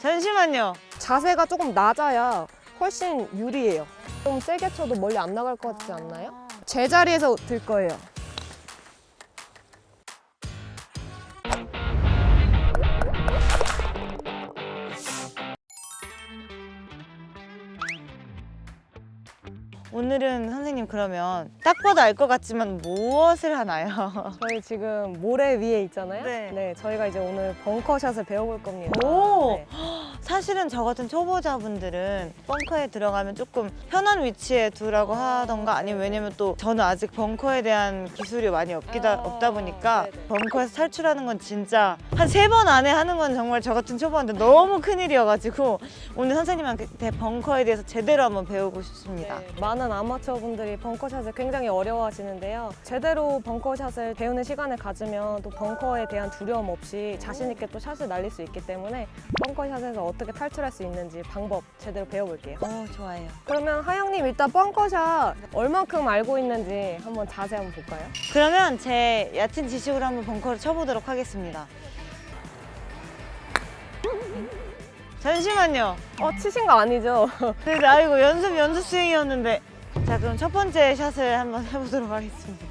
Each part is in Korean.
잠시만요. 자세가 조금 낮아야 훨씬 유리해요. 좀 세게 쳐도 멀리 안 나갈 것 같지 않나요? 제자리에서 들 거예요. 오늘은 선생님 그러면 딱 봐도 알 것 같지만 무엇을 하나요? 저희 지금 모래 위에 있잖아요. 네. 저희가 이제 오늘 벙커샷을 배워볼 겁니다. 오! 네. 사실은 저 같은 초보자분들은 벙커에 들어가면 조금 편한 위치에 두라고 하던가 아니면 왜냐면 또 저는 아직 벙커에 대한 기술이 많이 없기다, 아, 없다 보니까. 벙커에서 탈출하는 건 진짜 한 세 번 안에 하는 건 정말 저 같은 초보한테 너무 큰일이어가지고 오늘 선생님한테 벙커에 대해서 제대로 한번 배우고 싶습니다. 네, 많은 아마추어 분들이 벙커샷을 굉장히 어려워하시는데요. 제대로 벙커샷을 배우는 시간을 가지면 또 벙커에 대한 두려움 없이 자신 있게 또 샷을 날릴 수 있기 때문에 벙커샷에서 어떻게 탈출할 수 있는지 방법 제대로 배워볼게요. 어, 좋아요. 그러면 하영님 일단 벙커샷 얼만큼 알고 있는지 한번 자세히 한번 볼까요? 그러면 제 얕은 지식으로 한번 벙커를 쳐보도록 하겠습니다. 잠시만요. 어 치신 거 아니죠? 네, 아이고 연습 연습 수행이었는데 자 그럼 첫 번째 샷을 한번 해보도록 하겠습니다.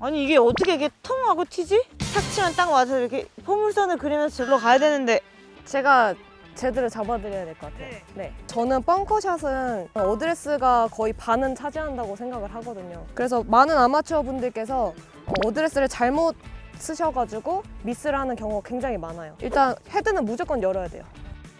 아니 이게 어떻게 이게 통 하고 튀지? 탁 치면 딱 와서 이렇게 포물선을 그리면서 절로 가야 되는데 제가 제대로 잡아드려야 될 것 같아요. 네. 네. 저는 벙커샷은 어드레스가 거의 반은 차지한다고 생각을 하거든요. 그래서 많은 아마추어 분들께서 어드레스를 잘못 쓰셔가지고 미스를 하는 경우가 굉장히 많아요. 일단 헤드는 무조건 열어야 돼요.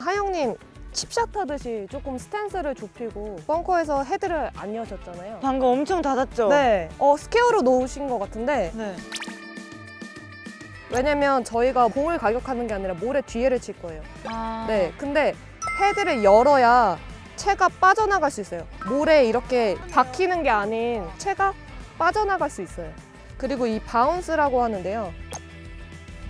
하영님 칩샷 하듯이 조금 스탠스를 좁히고 벙커에서 헤드를 안 여셨잖아요. 방금 엄청 닫았죠? 네. 어, 스퀘어로 놓으신 것 같은데 네. 왜냐면 저희가 공을 가격하는 게 아니라 모래 뒤에를 칠 거예요. 아. 네, 근데 헤드를 열어야 채가 빠져나갈 수 있어요. 모래에 이렇게 박히는 게 아닌 채가 빠져나갈 수 있어요. 그리고 이 바운스라고 하는데요.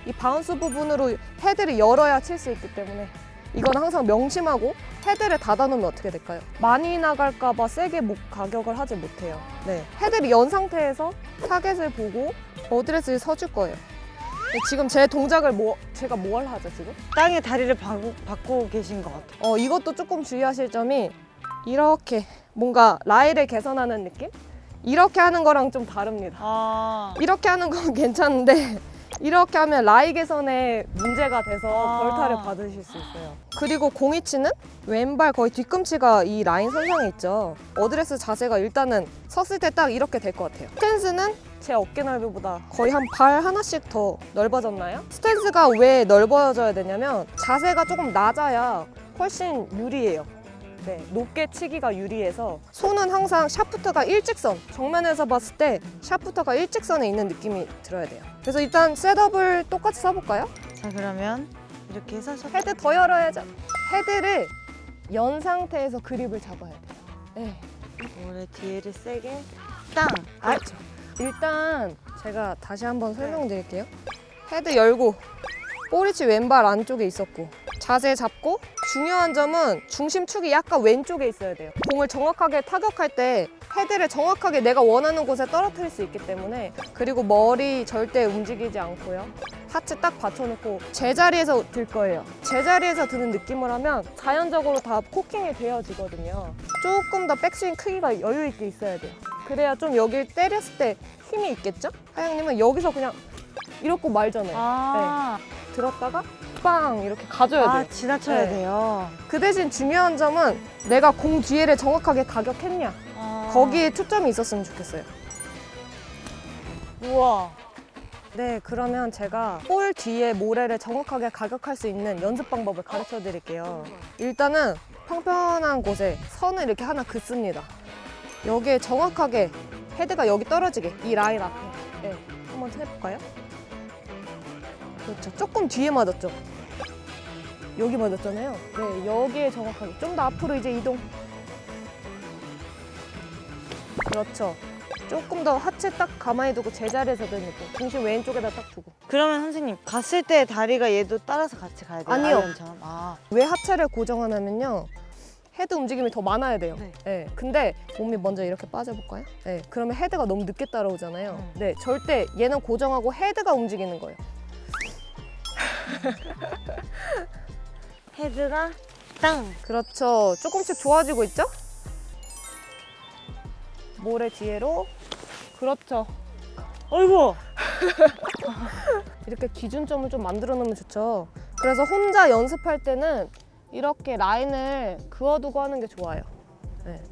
이 바운스 부분으로 헤드를 열어야 칠 수 있기 때문에 이건 항상 명심하고 헤드를 닫아놓으면 어떻게 될까요? 많이 나갈까봐 세게 목 가격을 하지 못해요. 네, 헤드를 연 상태에서 타겟을 보고 어드레스를 서줄 거예요. 네, 지금 제 동작을 뭐 제가 뭘 하죠 지금? 땅에 다리를 바꾸, 바꾸고 계신 것 같아요. 어, 이것도 조금 주의하실 점이 이렇게 뭔가 라이를 개선하는 느낌? 이렇게 하는 거랑 좀 다릅니다. 아. 이렇게 하는 건 괜찮은데 이렇게 하면 라이 개선에 문제가 돼서 아. 벌타를 받으실 수 있어요. 그리고 공이치는 왼발 거의 뒤꿈치가 이 라인 선상에 있죠. 어드레스 자세가 일단은 섰을 때 딱 이렇게 될 것 같아요. 스탠스는 제 어깨 넓이보다 거의 한 발 하나씩 더 넓어졌나요? 스탠스가 왜 넓어져야 되냐면 자세가 조금 낮아야 훨씬 유리해요. 네, 높게 치기가 유리해서 손은 항상 샤프트가 일직선 정면에서 봤을 때 샤프트가 일직선에 있는 느낌이 들어야 돼요 그래서 일단 셋업을 똑같이 써볼까요? 자 그러면 이렇게 해서 샷. 헤드 더 열어야죠 헤드를 연 상태에서 그립을 잡아야 돼요 네, 모래 뒤에를 세게 땅. 아, 그렇죠 일단 제가 다시 한번 설명드릴게요 헤드 열고 꼬리치 왼발 안쪽에 있었고 자세 잡고 중요한 점은 중심축이 약간 왼쪽에 있어야 돼요. 공을 정확하게 타격할 때 헤드를 정확하게 내가 원하는 곳에 떨어뜨릴 수 있기 때문에 그리고 머리 절대 움직이지 않고요. 하체 딱 받쳐놓고 제자리에서 들 거예요. 제자리에서 드는 느낌을 하면 자연적으로 다 코킹이 되어지거든요. 조금 더 백스윙 크기가 여유 있게 있어야 돼요. 그래야 좀 여길 때렸을 때 힘이 있겠죠? 하영님은 여기서 그냥 이렇고 말잖아요. 아. 들었다가 빵 이렇게 가져야 돼요. 아, 지나쳐야 네. 돼요. 그 대신 중요한 점은 내가 공 뒤에를 정확하게 가격했냐 아. 거기에 초점이 있었으면 좋겠어요. 우와. 네, 그러면 제가 볼 뒤에 모래를 정확하게 가격할 수 있는 연습 방법을 가르쳐 드릴게요. 일단은 평평한 곳에 선을 이렇게 하나 긋습니다. 여기에 정확하게 헤드가 여기 떨어지게 이 라인 앞에. 네, 한번 해볼까요? 그렇죠. 조금 뒤에 맞았죠. 여기 맞았잖아요. 네, 여기에 정확하게 좀 더 앞으로 이제 이동. 그렇죠. 조금 더 하체 딱 가만히 두고 제자리에서 드는 느낌. 중심 왼쪽에다 딱 두고. 그러면 선생님 갔을 때 다리가 얘도 따라서 같이 가야 돼요? 아니요. 아이언처럼? 아. 왜 하체를 고정하냐면요. 헤드 움직임이 더 많아야 돼요. 네. 네. 근데 몸이 먼저 이렇게 빠져볼까요? 네. 그러면 헤드가 너무 늦게 따라오잖아요. 음. 네. 절대 얘는 고정하고 헤드가 움직이는 거예요. 헤드가 땅. 그렇죠. 조금씩 좋아지고 있죠? 모래 뒤에로. 그렇죠. 어이구. 이렇게 기준점을 좀 만들어 놓으면 좋죠. 그래서 혼자 연습할 때는 이렇게 라인을 그어두고 하는 게 좋아요. 네.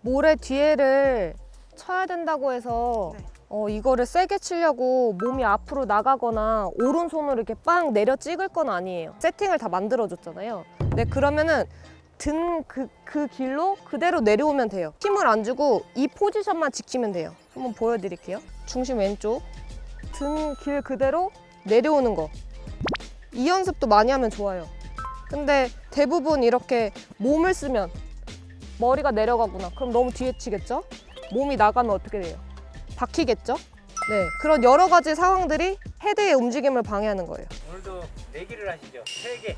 모래 뒤에를 쳐야 된다고 해서 네. 어, 이거를 세게 치려고 몸이 앞으로 나가거나 오른손으로 이렇게 빵 내려 찍을 건 아니에요. 세팅을 다 만들어줬잖아요. 네, 그러면은 든그그 길로 그대로 내려오면 돼요. 힘을 안 주고 이 포지션만 지키면 돼요. 한번 보여드릴게요. 중심 왼쪽. 등 길 그대로 내려오는 거. 이 연습도 많이 하면 좋아요. 근데 대부분 이렇게 몸을 쓰면 머리가 내려가구나. 그럼 너무 뒤에 치겠죠? 몸이 나가면 어떻게 돼요? 박히겠죠? 네. 그런 여러 가지 상황들이 헤드의 움직임을 방해하는 거예요. 오늘도 내기를 하시죠. 세 개.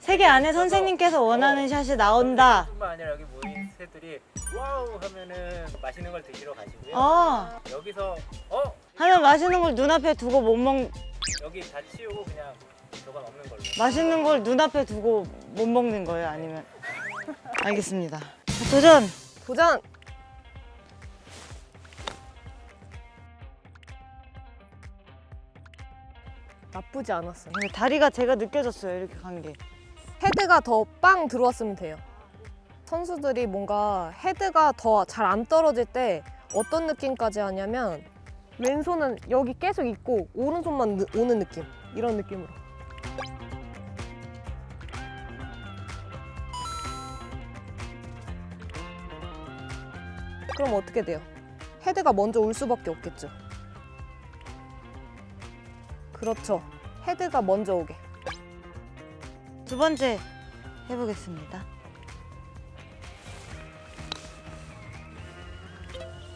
세개 안에 선생님께서 원하는 샷이 나온다. 뿐만 아니라 여기 모인 새들이 와우 하면은 맛있는 걸 드시러 가시고요. 어. 여기서 어 하면 맛있는 걸 눈앞에 두고 못 먹, 여기 다 치우고 그냥 저건 없는 걸로. 맛있는 걸 눈앞에 두고 못 먹는 거예요? 아니면? 알겠습니다. 도전! 도전! 나쁘지 않았어요. 근데 다리가 제가 느껴졌어요. 이렇게 간 게. 헤드가 더 빵 들어왔으면 돼요. 선수들이 뭔가 헤드가 더 잘 안 떨어질 때 어떤 느낌까지 하냐면 왼손은 여기 계속 있고 오른손만 느- 오는 느낌. 이런 느낌으로. 그럼 어떻게 돼요? 헤드가 먼저 올 수밖에 없겠죠. 그렇죠. 헤드가 먼저 오게. 두 번째 해보겠습니다.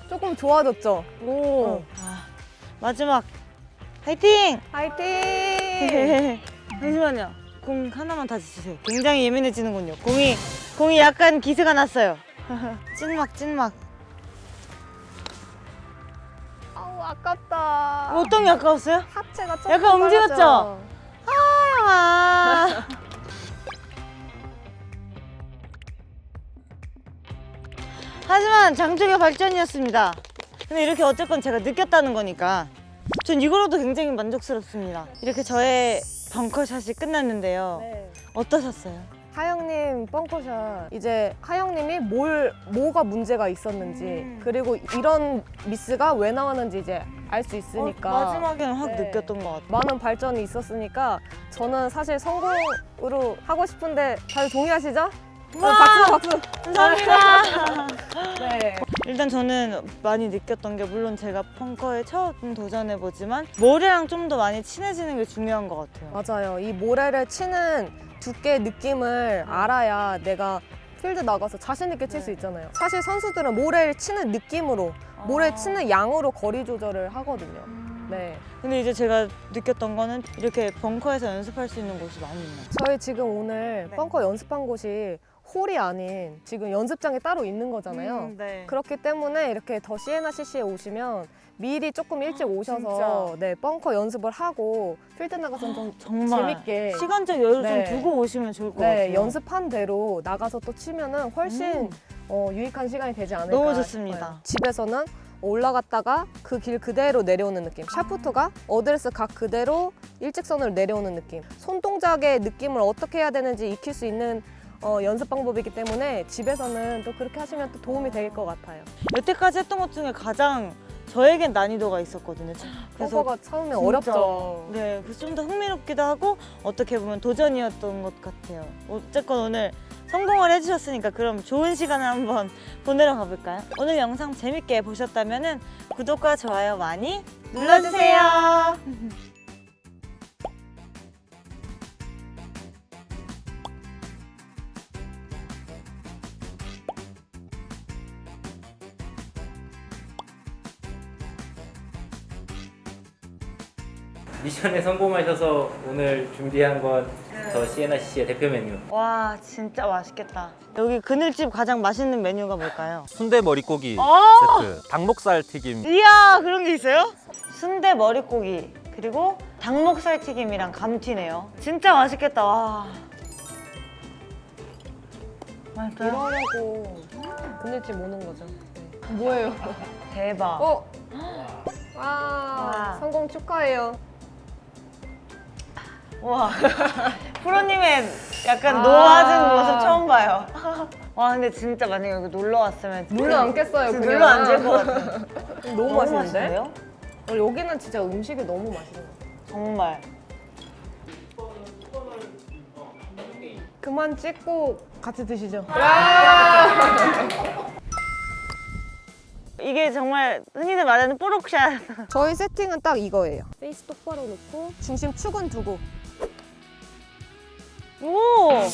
조금 좋아졌죠? 오. 아, 마지막 화이팅! 화이팅! 잠시만요. 공 하나만 다시 주세요. 굉장히 예민해지는군요. 공이 공이 약간 기세가 났어요. 찐막 찐막. 아우 아깝다. 어떤 게 아까웠어요? 하체가 조금 약간 움직였죠? 아. 하지만 장족의 발전이었습니다. 근데 이렇게 어쨌건 제가 느꼈다는 거니까 전 이거로도 굉장히 만족스럽습니다. 이렇게 저의 벙커샷이 끝났는데요. 네. 어떠셨어요? 하영님 벙커샷 이제 하영님이 뭘 뭐가 문제가 있었는지 음. 그리고 이런 미스가 왜 나왔는지 이제 알 수 있으니까 어, 마지막에는 확 네. 느꼈던 것 같아요. 많은 발전이 있었으니까 저는 사실 성공으로 하고 싶은데 다들 동의하시죠? 어, 와! 박수 박수. 감사합니다. 네. 일단 저는 많이 느꼈던 게 물론 제가 펑커에 처음 도전해보지만 모래랑 좀 더 많이 친해지는 게 중요한 것 같아요. 맞아요. 이 모래를 치는 두께의 느낌을 알아야 내가 필드 나가서 자신 있게 칠 수 네. 있잖아요. 사실 선수들은 모래를 치는 느낌으로, 모래 치는 양으로 거리 조절을 하거든요. 네. 근데 이제 제가 느꼈던 거는 이렇게 벙커에서 연습할 수 있는 곳이 많이 있네요. 저희 지금 오늘 네. 벙커 연습한 곳이 홀이 아닌 지금 연습장이 따로 있는 거잖아요. 음, 네. 그렇기 때문에 이렇게 더 시에나 CC에 오시면 미리 조금 일찍 오셔서 진짜? 네 벙커 연습을 하고 필드 나가서 좀 정말 재밌게 시간적 여유 네. 좀 두고 오시면 좋을 것 네, 같아요. 연습한 대로 나가서 또 치면은 훨씬 음. 어, 유익한 시간이 되지 않을까 너무 좋습니다. 싶어요. 집에서는 올라갔다가 그 길 그대로 내려오는 느낌. 샤프트가 어드레스 각 그대로 일직선으로 내려오는 느낌. 손 동작의 느낌을 어떻게 해야 되는지 익힐 수 있는 어, 연습 방법이기 때문에 집에서는 또 그렇게 하시면 또 도움이 될 것 같아요. 여태까지 했던 것 중에 가장 저에겐 난이도가 있었거든요. 그래서 벙커가 처음에 진짜, 어렵죠. 네, 그래서 좀 더 흥미롭기도 하고 어떻게 보면 도전이었던 것 같아요. 어쨌건 오늘 성공을 해주셨으니까 그럼 좋은 시간을 한번 보내러 가볼까요? 오늘 영상 재밌게 보셨다면 구독과 좋아요 많이 눌러주세요. 미션에 성공하셔서 오늘 준비한 건더 시에나 CC의 대표 메뉴. 와 진짜 맛있겠다. 여기 그늘집 가장 맛있는 메뉴가 뭘까요? 순대 머릿고기 어! 세트, 닭목살 튀김. 이야 그런 게 있어요? 순대 머릿고기 그리고 닭목살 튀김이랑 감튀네요. 진짜 맛있겠다. 와. 맛있어요? 이러려고 그늘집 오는 거죠. 네. 뭐예요? 대박. 어? 와, 와. 성공 축하해요. 와 프로님의 약간 아. 노화진 모습 처음 봐요. 와 근데 진짜 만약에 여기 놀러 왔으면 눌러 앉겠어요, 진짜 그냥. 눌러 앉을 것 같아요. 너무, 맛있는데? 맛있는데요? 어, 여기는 진짜 음식이 너무 맛있는 것 같아요. 정말. 그만 찍고 같이 드시죠. 이게 정말 흔히들 말하는 뽀록샷. 저희 세팅은 딱 이거예요. 페이스 똑바로 놓고 중심 축은 두고 오.